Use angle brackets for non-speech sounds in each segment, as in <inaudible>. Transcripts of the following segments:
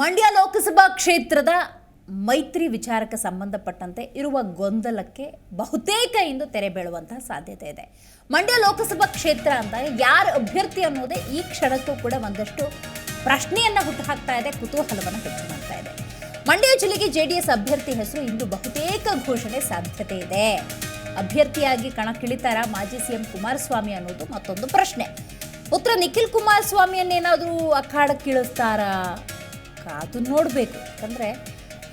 ಮಂಡ್ಯ ಲೋಕಸಭಾ ಕ್ಷೇತ್ರದ ಮೈತ್ರಿ ವಿಚಾರಕ್ಕೆ ಸಂಬಂಧಪಟ್ಟಂತೆ ಇರುವ ಗೊಂದಲಕ್ಕೆ ಬಹುತೇಕ ಇಂದು ತೆರೆ ಬೀಳುವಂತಹ ಸಾಧ್ಯತೆ ಇದೆ. ಮಂಡ್ಯ ಲೋಕಸಭಾ ಕ್ಷೇತ್ರ ಅಂತ ಯಾರ ಅಭ್ಯರ್ಥಿ ಅನ್ನೋದೇ ಈ ಕ್ಷಣಕ್ಕೂ ಕೂಡ ಒಂದಷ್ಟು ಪ್ರಶ್ನೆಯನ್ನು ಹುಟ್ಟುಹಾಕ್ತಾ ಇದೆ, ಕುತೂಹಲವನ್ನು ಹೆಚ್ಚು ಮಾಡ್ತಾ ಇದೆ. ಮಂಡ್ಯ ಜಿಲ್ಲೆಗೆ ಜೆಡಿಎಸ್ ಅಭ್ಯರ್ಥಿ ಹೆಸರು ಇಂದು ಬಹುತೇಕ ಘೋಷಣೆ ಸಾಧ್ಯತೆ ಇದೆ. ಅಭ್ಯರ್ಥಿಯಾಗಿ ಕಣಕ್ಕಿಳಿತಾರ ಮಾಜಿ ಸಿಎಂ ಕುಮಾರಸ್ವಾಮಿ ಅನ್ನೋದು ಮತ್ತೊಂದು ಪ್ರಶ್ನೆ. ಪುತ್ರ ನಿಖಿಲ್ ಕುಮಾರಸ್ವಾಮಿಯನ್ನೇನಾದರೂ ಅಖಾಡಕ್ಕಿಳಿಸ್ತಾರಾ? ಕಾದು ನೋಡಬೇಕು. ಯಾಕಂದರೆ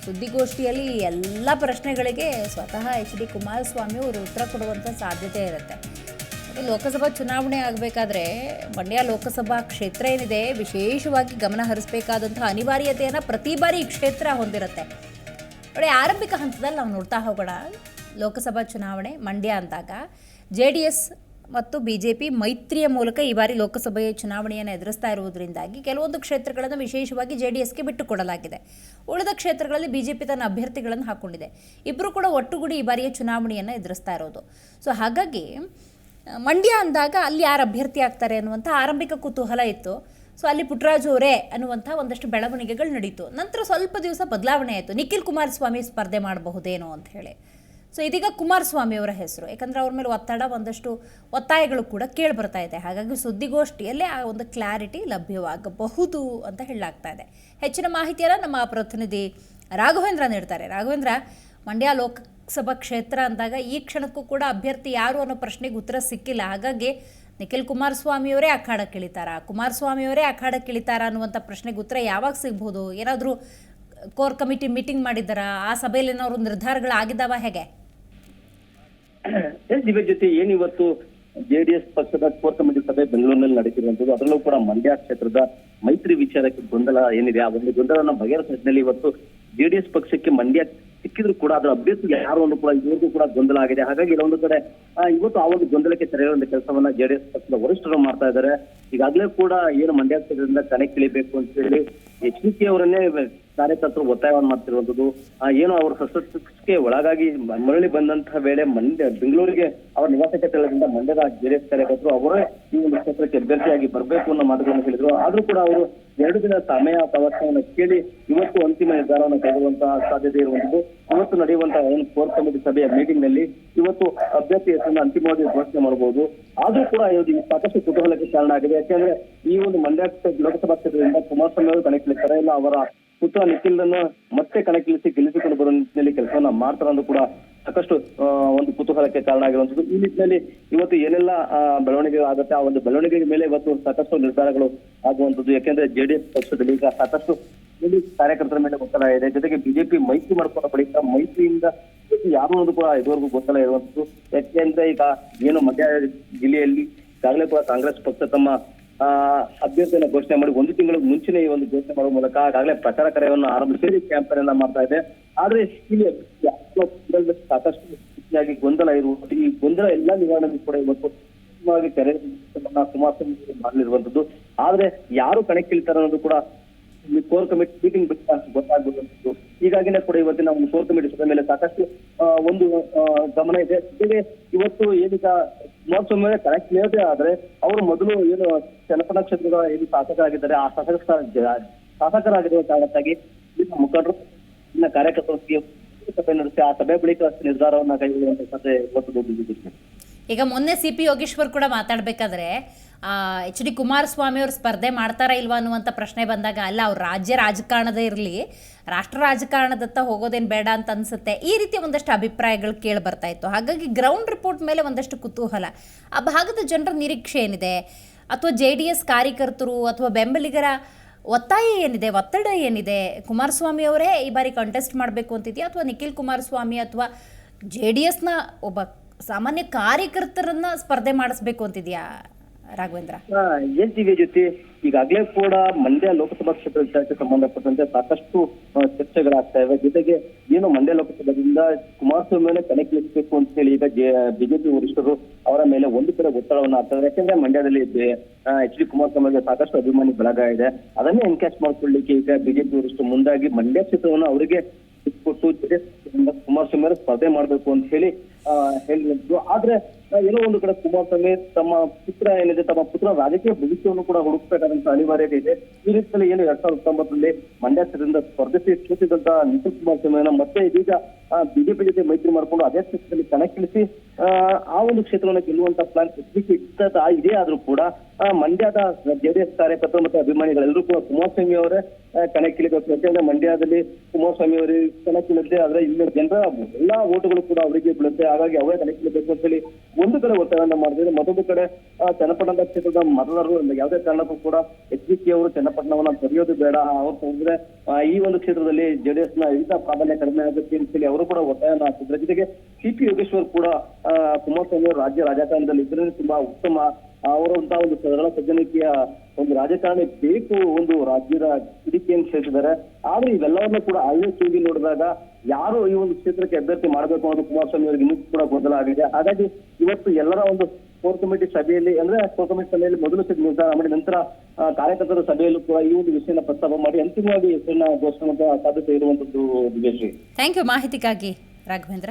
ಸುದ್ದಿಗೋಷ್ಠಿಯಲ್ಲಿ ಎಲ್ಲ ಪ್ರಶ್ನೆಗಳಿಗೆ ಸ್ವತಃ ಎಚ್ ಡಿ ಕುಮಾರಸ್ವಾಮಿ ಅವರು ಉತ್ತರ ಕೊಡುವಂಥ ಸಾಧ್ಯತೆ ಇರುತ್ತೆ. ಲೋಕಸಭಾ ಚುನಾವಣೆ ಆಗಬೇಕಾದ್ರೆ ಮಂಡ್ಯ ಲೋಕಸಭಾ ಕ್ಷೇತ್ರ ಏನಿದೆ, ವಿಶೇಷವಾಗಿ ಗಮನ ಹರಿಸಬೇಕಾದಂತಹ ಅನಿವಾರ್ಯತೆಯನ್ನು ಪ್ರತಿ ಬಾರಿ ಈ ಕ್ಷೇತ್ರ ಹೊಂದಿರುತ್ತೆ. ನೋಡಿ, ಆರಂಭಿಕ ಹಂತದಲ್ಲಿ ನಾವು ನೋಡ್ತಾ ಹೋಗೋಣ. ಲೋಕಸಭಾ ಚುನಾವಣೆ ಮಂಡ್ಯ ಅಂದಾಗ, ಜೆ ಡಿ ಎಸ್ ಮತ್ತು ಬಿ ಜೆ ಪಿ ಮೈತ್ರಿಯ ಮೂಲಕ ಈ ಬಾರಿ ಲೋಕಸಭೆಯ ಚುನಾವಣೆಯನ್ನು ಎದುರಿಸ್ತಾ ಇರುವುದರಿಂದಾಗಿ ಕೆಲವೊಂದು ಕ್ಷೇತ್ರಗಳನ್ನು ವಿಶೇಷವಾಗಿ ಜೆ ಡಿ ಎಸ್ಗೆ ಬಿಟ್ಟುಕೊಡಲಾಗಿದೆ. ಉಳಿದ ಕ್ಷೇತ್ರಗಳಲ್ಲಿ ಬಿ ಜೆ ಪಿ ತನ್ನ ಅಭ್ಯರ್ಥಿಗಳನ್ನು ಹಾಕ್ಕೊಂಡಿದೆ ಇಬ್ಬರು ಕೂಡ ಒಟ್ಟುಗೂಡಿ ಈ ಬಾರಿಯ ಚುನಾವಣೆಯನ್ನು ಎದುರಿಸ್ತಾ ಇರೋದು. ಸೊ ಹಾಗಾಗಿ, ಮಂಡ್ಯ ಅಂದಾಗ ಅಲ್ಲಿ ಯಾರು ಅಭ್ಯರ್ಥಿ ಆಗ್ತಾರೆ ಅನ್ನುವಂಥ ಆರಂಭಿಕ ಕುತೂಹಲ ಇತ್ತು. ಸೊ ಅಲ್ಲಿ ಪುಟ್ಟರಾಜು ಅವರೇ ಅನ್ನುವಂಥ ಒಂದಷ್ಟು ಬೆಳವಣಿಗೆಗಳು ನಡೀತು. ನಂತರ ಸ್ವಲ್ಪ ದಿವಸ ಬದಲಾವಣೆ ಆಯಿತು. ನಿಖಿಲ್ ಕುಮಾರಸ್ವಾಮಿ ಸ್ಪರ್ಧೆ ಮಾಡಬಹುದೇನೋ ಅಂತ ಹೇಳಿ. ಸೊ ಇದೀಗ ಕುಮಾರಸ್ವಾಮಿ ಅವರ ಹೆಸರು. ಯಾಕಂದರೆ ಅವ್ರ ಮೇಲೆ ಒತ್ತಡ ಒಂದಷ್ಟು ಒತ್ತಾಯಗಳು ಕೂಡ ಕೇಳಿ ಬರ್ತಾ ಇದೆ. ಹಾಗಾಗಿ ಸುದ್ದಿಗೋಷ್ಠಿಯಲ್ಲೇ ಆ ಒಂದು ಕ್ಲಾರಿಟಿ ಲಭ್ಯವಾಗಬಹುದು ಅಂತ ಹೇಳಲಾಗ್ತಾ ಇದೆ. ಹೆಚ್ಚಿನ ಮಾಹಿತಿಯನ್ನು ನಮ್ಮ ಪ್ರತಿನಿಧಿ ರಾಘವೇಂದ್ರ ನೀಡ್ತಾರೆ. ರಾಘವೇಂದ್ರ, ಮಂಡ್ಯ ಲೋಕಸಭಾ ಕ್ಷೇತ್ರ ಅಂದಾಗ ಈ ಕ್ಷಣಕ್ಕೂ ಕೂಡ ಅಭ್ಯರ್ಥಿ ಯಾರು ಅನ್ನೋ ಪ್ರಶ್ನೆಗೆ ಉತ್ತರ ಸಿಕ್ಕಿಲ್ಲ. ಹಾಗಾಗಿ ನಿಖಿಲ್ ಕುಮಾರಸ್ವಾಮಿಯವರೇ ಅಖಾಡಕ್ಕೆ ಇಳಿತಾರಾ ಕುಮಾರಸ್ವಾಮಿಯವರೇ ಅಖಾಡಕ್ಕೆ ಇಳಿತಾರಾ ಅನ್ನುವಂಥ ಪ್ರಶ್ನೆಗೆ ಉತ್ತರ ಯಾವಾಗ ಸಿಗ್ಬೋದು? ಏನಾದರೂ ಕೋರ್ ಕಮಿಟಿ ಮೀಟಿಂಗ್ ಮಾಡಿದ್ದಾರಾ? ಆ ಸಭೆಯಲ್ಲಿ ಏನಾದ್ರು ನಿರ್ಧಾರಗಳು ಆಗಿದ್ದಾವ ಹೇಗೆ? <clears throat> ಎಸ್ ದಿವ್ಯ ಜೊತೆ ಏನಿವತ್ತು ಜೆಡಿಎಸ್ ಪಕ್ಷದ ಕೋರ್ ಕಮಿಟಿ ಸಭೆ ಬೆಂಗಳೂರಿನಲ್ಲಿ ನಡೀತಿರುವಂತದ್ದು ಅದರಲ್ಲೂ ಕೂಡ ಮಂಡ್ಯ ಕ್ಷೇತ್ರದ ಮೈತ್ರಿ ವಿಚಾರಕ್ಕೆ ಗೊಂದಲ ಏನಿದೆ, ಆ ಒಂದು ಗೊಂದಲನ ಬಗೆಹರಿಸ ನಿಟ್ಟಿನಲ್ಲಿ ಇವತ್ತು ಜೆಡಿಎಸ್ ಪಕ್ಷಕ್ಕೆ ಮಂಡ್ಯ ಸಿಕ್ಕಿದ್ರು ಕೂಡ ಅದರ ಅಭ್ಯರ್ಥಿ ಯಾರು ಅನ್ನೋ ಕೂಡ ಇವರಿಗೂ ಕೂಡ ಗೊಂದಲ ಆಗಿದೆ. ಹಾಗಾಗಿ ಇಲ್ಲೊಂದು ಕಡೆ ಇವತ್ತು ಆ ಒಂದು ಗೊಂದಲಕ್ಕೆ ತೆರೆಯುವಂತ ಕೆಲಸವನ್ನ ಜೆಡಿಎಸ್ ಪಕ್ಷದ ವರಿಷ್ಠರು ಮಾಡ್ತಾ ಇದ್ದಾರೆ. ಈಗಾಗಲೇ ಕೂಡ ಏನು ಮಂಡ್ಯ ಕ್ಷೇತ್ರದಿಂದ ಕಣಕ್ಕಿಳಿಬೇಕು ಅಂತ ಹೇಳಿ ಎಚ್ ಡಿ ಅವರನ್ನೇ ಕಾರ್ಯಕರ್ತರು ಒತ್ತಾಯವನ್ನು ಮಾಡ್ತಿರುವಂತದ್ದು ಏನು ಅವರು ಸಶಸ್ತ್ರಕ್ಕೆ ಒಳಗಾಗಿ ಮರಳಿ ಬಂದಂತಹ ವೇಳೆ ಮಂಡ್ಯ, ಬೆಂಗಳೂರಿಗೆ ಅವರ ನಿವಾಸಕ್ಕೆ ತೆರಳದಿಂದ ಮಂಡ್ಯದ ಜೆಡಿಎಸ್ ಕಾರ್ಯಕರ್ತರು ಅವರೇ ಈ ಒಂದು ಕ್ಷೇತ್ರಕ್ಕೆ ಅಭ್ಯರ್ಥಿಯಾಗಿ ಬರಬೇಕು ಅನ್ನೋ ಮಾತುಗಳನ್ನು ಹೇಳಿದ್ರು. ಆದ್ರೂ ಕೂಡ ಅವರು ಎರಡು ದಿನ ಸಮಯ ಪ್ರವಚನವನ್ನು ಕೇಳಿ ಇವತ್ತು ಅಂತಿಮ ನಿರ್ಧಾರವನ್ನು ಕೈಗೊಳ್ಳುವಂತಹ ಸಾಧ್ಯತೆ ಇರುವಂತದ್ದು ಇವತ್ತು ನಡೆಯುವಂತಹ ಏನು ಕೋರ್ ಕಮಿಟಿ ಸಭೆಯ ಮೀಟಿಂಗ್ನಲ್ಲಿ ಇವತ್ತು ಅಭ್ಯರ್ಥಿ ಹೆಸರನ್ನು ಅಂತಿಮವಾಗಿ ಘೋಷಣೆ ಮಾಡಬಹುದು. ಆದ್ರೂ ಕೂಡ ಇದು ಸಾಕಷ್ಟು ಕುತೂಹಲಕ್ಕೆ ಕಾರಣ ಆಗಿದೆ. ಯಾಕೆಂದ್ರೆ ಈ ಒಂದು ಮಂಡ್ಯ ಲೋಕಸಭಾ ಕ್ಷೇತ್ರದಿಂದ ಕುಮಾರಸ್ವಾಮಿ ಅವರು ಕಣಕ್ಕಿಳಿತಾರೆ. ಇಲ್ಲ, ಅವರ ಪುತ್ರ ನಿಖಿಲ್ ಅನ್ನು ಮತ್ತೆ ಕಣಕ್ಕಿಳಿಸಿ ಗೆಲ್ಲಿಸಿಕೊಂಡು ಬರುವ ನಿಟ್ಟಿನಲ್ಲಿ ಕೆಲಸವನ್ನ ಮಾಡ್ತಾರಂದು ಕೂಡ ಸಾಕಷ್ಟು ಒಂದು ಕುತೂಹಲಕ್ಕೆ ಕಾರಣ ಆಗಿರುವಂತದ್ದು ಈ ನಿಟ್ಟಿನಲ್ಲಿ ಇವತ್ತು ಏನೆಲ್ಲ ಬೆಳವಣಿಗೆ ಆಗುತ್ತೆ, ಆ ಒಂದು ಬೆಳವಣಿಗೆ ಮೇಲೆ ಇವತ್ತು ಸಾಕಷ್ಟು ನಿರ್ಧಾರಗಳು ಆಗುವಂತದ್ದು ಯಾಕೆಂದ್ರೆ ಜೆಡಿಎಸ್ ಪಕ್ಷದಲ್ಲಿ ಈಗ ಸಾಕಷ್ಟು ಕಾರ್ಯಕರ್ತರ ಮೇಲೆ ಒತ್ತಡ ಇದೆ. ಜೊತೆಗೆ ಬಿಜೆಪಿ ಮೈತ್ರಿ ಮಾಡ್ಕೊಂಡ ಬಳಿಕ ಮೈತ್ರಿಯಿಂದ ಯಾರು ಅನ್ನೋದು ಕೂಡ ಇದುವರೆಗೂ ಗೊತ್ತಲ್ಲ ಇರುವಂತದ್ದು ಯಾಕೆಂದ್ರೆ ಈಗ ಏನು ಮಂಡ್ಯ ಜಿಲ್ಲೆಯಲ್ಲಿ ಈಗಾಗಲೇ ಕೂಡ ಕಾಂಗ್ರೆಸ್ ಪಕ್ಷ ತಮ್ಮ ಅಭ್ಯರ್ಥಿಯನ್ನು ಘೋಷಣೆ ಮಾಡಿ ಒಂದು ತಿಂಗಳ ಮುಂಚೆನೇ ಈ ಒಂದು ಘೋಷಣೆ ಮಾಡುವ ಮೂಲಕ ಆಗಾಗಲೇ ಪ್ರಚಾರ ಕಾರ್ಯವನ್ನು ಆರಂಭಿಸಿ ಕ್ಯಾಂಪೇನ್ ಅನ್ನ ಮಾಡ್ತಾ ಇದೆ. ಆದ್ರೆ ಇಲ್ಲಿ ಸಾಕಷ್ಟು ಗೊಂದಲ ಇರುವುದು ಈ ಗೊಂದಲ ಎಲ್ಲ ನಿವಾರಣೆ ಕೂಡ ಇವತ್ತು ತೆರೆ ಕುಮಾರಸ್ವಾಮಿ ಮಾಡಲಿರುವಂತದ್ದು ಆದ್ರೆ ಯಾರು ಕಣಕ್ಕಿಳಿತಾರೆ ಅನ್ನೋದು ಕೂಡ ಕೋರ್ ಕಮಿಟಿ ಮೀಟಿಂಗ್ ಬಿಟ್ಟ ಗೊತ್ತಾಗುವಂತದ್ದು ಹೀಗಾಗಿನೇ ಕೂಡ ಇವತ್ತಿನ ಒಂದು ಕೋರ್ ಕಮಿಟಿ ಸಭೆ ಮೇಲೆ ಸಾಕಷ್ಟು ಒಂದು ಗಮನ ಇದೆ. ಇವತ್ತು ಏನೀಗ ಅವರೇ ಕರೆಕ್ಟ್ ಆದ್ರೆ ಅವರು ಮೊದಲು ಏನು ಚನ್ನಪಟ್ಟಣ ಕ್ಷೇತ್ರದ ಏನು ಶಾಸಕರಾಗಿದ್ದಾರೆ, ಆ ಶಾಸಕ ಶಾಸಕರಾಗಿರುವ ಕಾರಣಕ್ಕಾಗಿ ಮುಖಂಡರು ಇನ್ನ ಕಾರ್ಯಕರ್ತರೊಂದಿಗೆ ಸಭೆ ನಡೆಸಿ, ಆ ಸಭೆ ಬಳಿಕ ನಿರ್ಧಾರವನ್ನ ಕೈಗೊಳ್ಳುವಂತ ಅಂತ ಇವತ್ತು. ಈಗ ಮೊನ್ನೆ ಸಿ ಪಿ ಯೋಗೇಶ್ವರ್ ಕೂಡ ಮಾತಾಡಬೇಕಾದ್ರೆ ಎಚ್ ಡಿ ಕುಮಾರಸ್ವಾಮಿ ಅವರು ಸ್ಪರ್ಧೆ ಮಾಡ್ತಾರಾ ಇಲ್ವಾ ಅನ್ನುವಂಥ ಪ್ರಶ್ನೆ ಬಂದಾಗ, ಅಲ್ಲ, ಅವ್ರು ರಾಜ್ಯ ರಾಜಕಾರಣದ ಇರಲಿ ರಾಷ್ಟ್ರ ರಾಜಕಾರಣದತ್ತ ಹೋಗೋದೇನು ಬೇಡ ಅಂತ ಅನ್ಸುತ್ತೆ. ಈ ರೀತಿಯ ಒಂದಷ್ಟು ಅಭಿಪ್ರಾಯಗಳು ಕೇಳಿ ಬರ್ತಾ ಇತ್ತು. ಹಾಗಾಗಿ ಗ್ರೌಂಡ್ ರಿಪೋರ್ಟ್ ಮೇಲೆ ಒಂದಷ್ಟು ಕುತೂಹಲ. ಆ ಭಾಗದ ಜನರ ನಿರೀಕ್ಷೆ ಏನಿದೆ? ಅಥವಾ ಜೆ ಡಿ ಎಸ್ ಕಾರ್ಯಕರ್ತರು ಅಥವಾ ಬೆಂಬಲಿಗರ ಒತ್ತಾಯ ಏನಿದೆ? ಒತ್ತಡ ಏನಿದೆ? ಕುಮಾರಸ್ವಾಮಿ ಅವರೇ ಈ ಬಾರಿ ಕಂಟೆಸ್ಟ್ ಮಾಡಬೇಕು ಅಂತಿದೆಯಾ? ಅಥವಾ ನಿಖಿಲ್ ಕುಮಾರಸ್ವಾಮಿ ಅಥವಾ ಜೆ ಡಿ ಎಸ್ನ ಒಬ್ಬ ಸಾಮಾನ್ಯ ಕಾರ್ಯಕರ್ತರನ್ನ ಸ್ಪರ್ಧೆ ಮಾಡಿಸ್ಬೇಕು ಅಂತಿದ್ಯಾ? ರಾಘವೇಂದ್ರ? ಎನ್ ಟಿವಿ ಜೊತೆ ಈಗಾಗಲೇ ಕೂಡ ಮಂಡ್ಯ ಲೋಕಸಭಾ ಕ್ಷೇತ್ರ ವಿಚಾರಕ್ಕೆ ಸಂಬಂಧಪಟ್ಟಂತೆ ಸಾಕಷ್ಟು ಚರ್ಚೆಗಳಾಗ್ತಾ ಇವೆ. ಜೊತೆಗೆ ಏನು ಮಂಡ್ಯ ಲೋಕಸಭಾದಿಂದ ಕುಮಾರಸ್ವಾಮಿಯನ್ನು ಕಣಕ್ಕಿಳಿಸಬೇಕು ಅಂತ ಹೇಳಿ ಈಗ ಬಿಜೆಪಿ ವರಿಷ್ಠರು ಅವರ ಮೇಲೆ ಒಂದು ಕಡೆ ಒತ್ತಡವನ್ನು ಹಾಕ್ತಾರೆ. ಯಾಕಂದ್ರೆ ಮಂಡ್ಯದಲ್ಲಿ ಎಚ್ ಡಿ ಕುಮಾರಸ್ವಾಮಿಗೆ ಸಾಕಷ್ಟು ಅಭಿಮಾನಿ ಬಳಗ ಇದೆ. ಅದನ್ನೇ ಎನ್ಕ್ಯಾಶ್ ಮಾಡ್ಕೊಳ್ಳಿಕ್ಕೆ ಈಗ ಬಿಜೆಪಿ ವರಿಷ್ಠರು ಮುಂದಾಗಿ ಮಂಡ್ಯ ಕ್ಷೇತ್ರವನ್ನು ಅವರಿಗೆ ಜೆಡಿಎಸ್ ಕುಮಾರಸ್ವಾಮಿ ಸ್ಪರ್ಧೆ ಮಾಡಬೇಕು ಅಂತ ಹೇಳಿ ಆ, ಹೇಳಿದ್ರು. ಆದ್ರೆ ಏನೋ ಒಂದು ಕಡೆ ಕುಮಾರಸ್ವಾಮಿ ತಮ್ಮ ಪುತ್ರ ಏನಿದೆ ತಮ್ಮ ಪುತ್ರ ರಾಜಕೀಯ ಭವಿಷ್ಯವನ್ನು ಕೂಡ ಹುಡುಕ್ಬೇಕಾದಂತ ಅನಿವಾರ್ಯತೆ ಇದೆ. ಈ ರೀತಿಯಲ್ಲಿ ಏನು ಎರಡ್ ಸಾವಿರದ ಹತ್ತೊಂಬತ್ತರಲ್ಲಿ ಮಂಡ್ಯ ಕ್ಷೇತ್ರದಿಂದ ಸ್ಪರ್ಧಿಸಿ ಸೋತಿದಂತ ನಿಖಿಲ್ ಕುಮಾರಸ್ವಾಮಿಯನ್ನ ಮತ್ತೆ ಇದೀಗ ಬಿಜೆಪಿ ಜೊತೆ ಮೈತ್ರಿ ಮಾಡಿಕೊಂಡು ಅದೇ ಕ್ಷೇತ್ರದಲ್ಲಿ ಕಣಕ್ಕಿಳಿಸಿ ಆ, ಒಂದು ಕ್ಷೇತ್ರವನ್ನು ಗೆಲ್ಲುವಂತ ಪ್ಲಾನ್ ಸದ್ಯಕ್ಕೆ ಇದ್ದ ಇದೆ ಆದ್ರೂ ಕೂಡ ಮಂಡ್ಯದ ಜೆಡಿಎಸ್ ಕಾರ್ಯಕರ್ತರು ಮತ್ತು ಅಭಿಮಾನಿಗಳೆಲ್ಲರೂ ಕೂಡ ಕುಮಾರಸ್ವಾಮಿ ಅವರೇ ಕಣಕ್ಕಿಳಿಬೇಕು ಯಾಕೆಂದ್ರೆ ಮಂಡ್ಯದಲ್ಲಿ ಕುಮಾರಸ್ವಾಮಿ ಅವರಿಗೆ ಕಣಕ್ಕಿಳಿದ್ರೆ ಆದ್ರೆ ಇಲ್ಲಿ ಜನರ ಎಲ್ಲಾ ಓಟುಗಳು ಕೂಡ ಅವರಿಗೆ ಬೀಳುತ್ತೆ. ಹಾಗಾಗಿ ಅವರೇ ಕಣಕ್ಕಿಳಿಬೇಕು ಅಂತ ಹೇಳಿ ಒಂದು ಕಡೆ ಒತ್ತಡವನ್ನು ಮಾಡಿದ್ರೆ ಮತ್ತೊಂದು ಕಡೆ ಚನ್ನಪಟ್ಟಣದ ಚನ್ನಪಟ್ಟಣ ಕ್ಷೇತ್ರದ ಮತದಾರರು ಯಾವುದೇ ಕಾರಣಕ್ಕೂ ಕೂಡ ಎಚ್ ಡಿ ಕೆ ಅವರು ಚನ್ನಪಟ್ಟಣವನ್ನ ಬರೆಯೋದು ಬೇಡ. ಅವ್ರು ಹೋಗಿದ್ರೆ ಈ ಒಂದು ಕ್ಷೇತ್ರದಲ್ಲಿ ಜೆಡಿಎಸ್ನ ಇಂಥ ಪ್ರಾಬಲ್ಯ ಕಡಿಮೆ ಆಗುತ್ತೆ ಅಂತ ಹೇಳಿ ಅವರು ಕೂಡ ಒತ್ತಾಯನ ಹಾಕಿದ್ರೆ. ಜೊತೆಗೆ ಸಿ ಪಿ ಯೋಗೇಶ್ವರ್ ಕೂಡ ಕುಮಾರಸ್ವಾಮಿ ಅವರು ರಾಜ್ಯ ರಾಜಕಾರಣದಲ್ಲಿ ಇದ್ರೆ ತುಂಬಾ ಉತ್ತಮ. ಅವರಂತ ಒಂದು ಸರಳ ಸಜ್ಜನಿಕೆಯ ಒಂದು ರಾಜಕಾರಣಿ ಬೇಕು ಒಂದು ರಾಜ್ಯದ ಹಿಡಿಕೆಯನ್ನು ಸೇರಿಸಿದ್ದಾರೆ. ಆದ್ರೆ ಇವೆಲ್ಲವನ್ನೂ ಕೂಡ ತೂಗಿ ನೋಡಿದಾಗ ಯಾರು ಈ ಒಂದು ಕ್ಷೇತ್ರಕ್ಕೆ ಅಭ್ಯರ್ಥಿ ಮಾಡಬೇಕು ಅನ್ನೋದು ಕುಮಾರಸ್ವಾಮಿ ಅವರಿಗೆ ಇನ್ನೂ ಕೂಡ ಗೊಂದಲ ಆಗಿದೆ. ಹಾಗಾಗಿ ಇವತ್ತು ಎಲ್ಲರ ಒಂದು ಕೋರ್ ಕಮಿಟಿ ಸಭೆಯಲ್ಲಿ ಅಂದ್ರೆ ಕೋರ್ ಕಮಿಟಿ ಸಭೆಯಲ್ಲಿ ಮೊದಲು ನಿರ್ಧಾರ ಮಾಡಿ, ನಂತರ ಕಾರ್ಯಕರ್ತರ ಸಭೆಯಲ್ಲೂ ಕೂಡ ಈ ಒಂದು ವಿಷಯನ ಪ್ರಸ್ತಾಪ ಮಾಡಿ ಅಂತಿಮವಾಗಿ ಹೆಸರನ್ನ ಘೋಷಣೆ ಸಾಧ್ಯತೆ ಇರುವಂತದ್ದು ಥ್ಯಾಂಕ್ ಯು ಮಾಹಿತಿಗಾಗಿ ರಾಘವೇಂದ್ರ.